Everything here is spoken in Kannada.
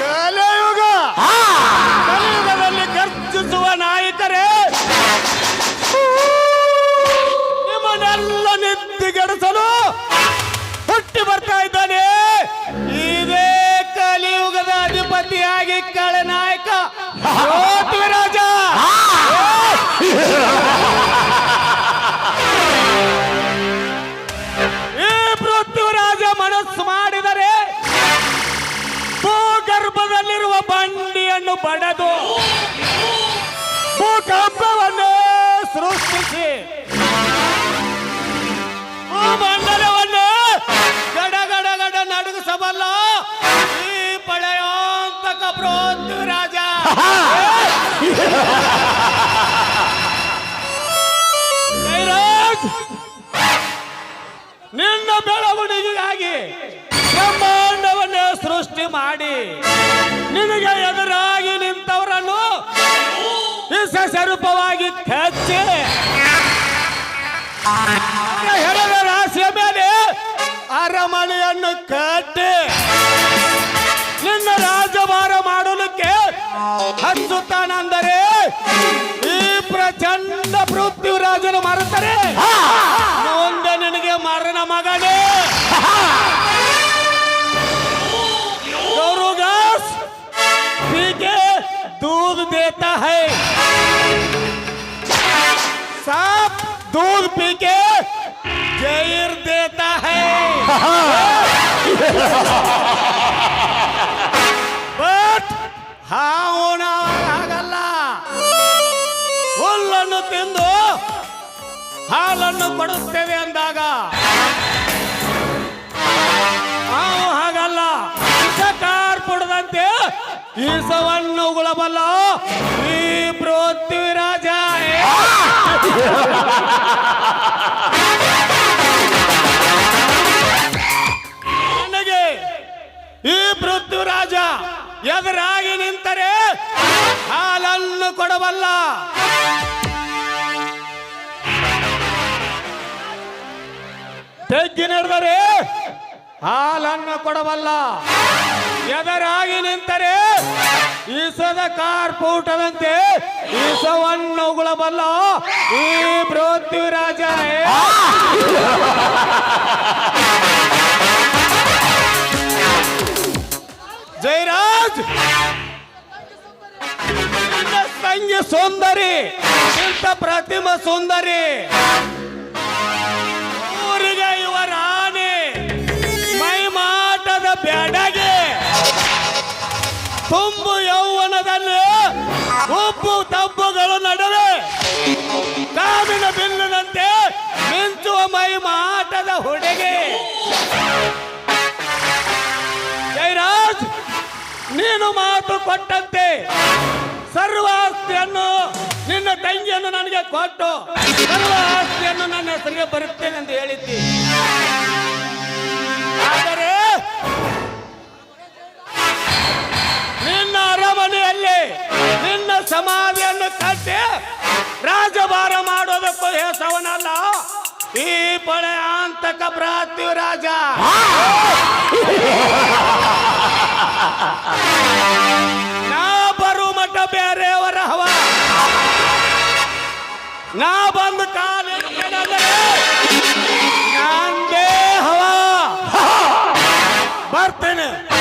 ಕಲಿಯುಗ. ಕಲಿಯುಗದಲ್ಲಿ ಗರ್ಜಿಸುವ ನಾಯಕರೇ. ನಿಮ್ಮನ್ನೆಲ್ಲ ನಿದ್ದಿಗೆಡಿಸಲು ಹುಟ್ಟಿ ಬರ್ತಾ ಇದ್ದಾನೆ. ಇದೇ ಕಲಿಯುಗದ ಅಧಿಪತಿಯಾಗಿ ಕಳೆ ನಾಯಕ. ರಾಜ ಸೃಷ್ಟಿಸಿ ಭೂಮಂಡಲವನ್ನು ಗಡ ಗಡ ಗಡ ನಡುಗಿಸಬಲ್ಲ ಈ ರಾಜ ಪೃಥ್ವಿರಾಜ ರಾಜ. ನಿನ್ನ ಬೆಳವಣಿಗೆಗಾಗಿ ಬ್ರಹ್ಮಾಂಡವನ್ನೇ ಸೃಷ್ಟಿ ಮಾಡಿ. ನಿನಗೆ ಎದುರಾಗಿ ನಿಂತವರನ್ನು ವಿಷ ಸ್ವರೂಪವಾಗಿ ಹೆಣದ ರಾಶಿಯ ಮೇಲೆ ಅರಮನೆಯನ್ನು ಕಟ್ಟಿ ನಿನ್ನ ರಾಜಭಾರ ಮಾಡಲಿಕ್ಕೆ ಹಚ್ಚುತ್ತಾನಂದರೆ ಈ ಪ್ರಚಂಡ ಪೃಥ್ವಿರಾಜನು ಮಾರುತ್ತಾರೆ ಮುಂದೆ ನಿನಗೆ ಮರಣ ಮಗನೇ. पी के जहर देता है ಬಟ್ ಹಾವುನ ಆಗಲ್ಲ ಹುಲ್ಲನ್ನು ತಿಂದು ಹಾಲನ್ನು ಕೊಡುತ್ತೇವೆ ಅಂದಾಗ ನಾವು ಹಾಗಲ್ಲ ವಿಷಕಾರ್ ಪುಡದಂತೆ ಈಸವನ್ನು ಉಗುಳಬಲ್ಲ ಈ ಪೃಥ್ವಿರಾಜ ಕೊಡಬಲ್ಲ. ತೆಗ್ಗಿ ನಡೆದರೆ ಹಾಲನ್ನು ಕೊಡಬಲ್ಲ. ಎದರಾಗಿ ನಿಂತರೆ ಈಸದ ಕಾರ್ಪೂಟದಂತೆ ಈಸವನ್ನು ಉಗುಳಬಲ್ಲ ಈ ಪೃಥ್ವಿರಾಜ ಜಯರಾಜ್ ಸೌಂದರ್ಯ ಸುಂದರಿ ಇಂಥ ಪ್ರತಿಮ ಸುಂದರಿ. ಊರಿಗೆ ಇವರ ಆನೆ ಮೈ ಮಾಟದ ಬೆಡಗೆ ತುಂಬು ಯೌವನದಲ್ಲಿ ಉಪ್ಪು ತಬ್ಬುಗಳ ನಡುವೆ ಕಾಮಿನ ಬಿಲ್ಲಿನಂತೆ ಮಿಂಚುವ ಮೈ ಮಾಟದ ಹುಡುಗೆ. ಜೈರಾಜ್ ನೀನು ಮಾತು ಕೊಟ್ಟಂತೆ. ಸರ್ವ ಆಸ್ತಿಯನ್ನು ನಿನ್ನ ತಂಗಿಯನ್ನು ನನಗೆ ಕೊಟ್ಟು ಸರ್ವ ಆಸ್ತಿಯನ್ನು ನನ್ನ ಹೆಸರಿಗೆ ಬರುತ್ತೇನೆ ಎಂದು ಹೇಳಿದ್ದಿ. ಆದರೆ ನಿನ್ನ ಅರಮನೆಯಲ್ಲಿ ನಿನ್ನ ಸಮಾಧಿಯನ್ನು ಕಟ್ಟಿ ರಾಜಭಾರ ಮಾಡೋದಕ್ಕೂ ಹೆಸವನಲ್ಲ. ಈ ಪಳೆ ಅಂತಕ ರಾಜ. ನಾ ಅವರ ಹವ. ನಾ ಬಂದು ಕಾಲಿಟ್ಟೆನೆಂದರೆ ನಂದೇ ಹವ. ಬರ್ತೇನೆ.